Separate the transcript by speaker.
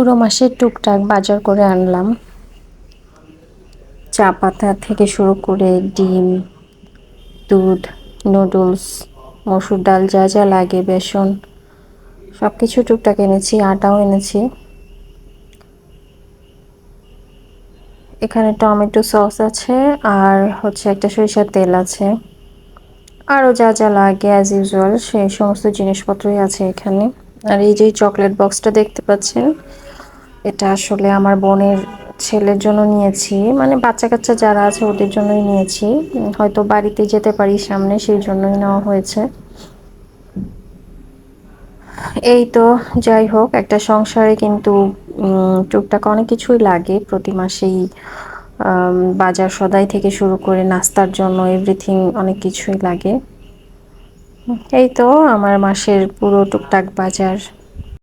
Speaker 1: পুরো মাসের টুকটাক বাজার করে আনলাম। চা পাতা থেকে শুরু করে ডিম, দুধ, নুডলস, মসুর ডাল যা যা লাগে, বেসন সব কিছু টুকটাক এনেছি, আটাও এনেছি। এখানে টমেটো সস আছে আর হচ্ছে একটা সরিষার তেল আছে। আরও যা যা লাগে অ্যাজ ইউজুয়াল সেই সমস্ত জিনিসপত্রই আছে এখানে। আর এই যে চকলেট বক্সটা দেখতে পাচ্ছেন এটা আসলে আমার বোনের ছেলের জন্য নিয়েছি। মানে বাচ্চা কাচ্চা যারা আছে ওদের জন্যই নিয়েছি। হয়তো বাড়িতে যেতে পারি সামনে, সেই জন্যই নেওয়া হয়েছে। এই তো, যাই হোক, একটা সংসারে কিন্তু টুকটাক অনেক কিছুই লাগে। প্রতি মাসেই বাজার সদাই থেকে শুরু করে নাস্তার জন্য এভরিথিং অনেক কিছুই লাগে। এই তো, আমার মাসের পুরো টুকটাক বাজার।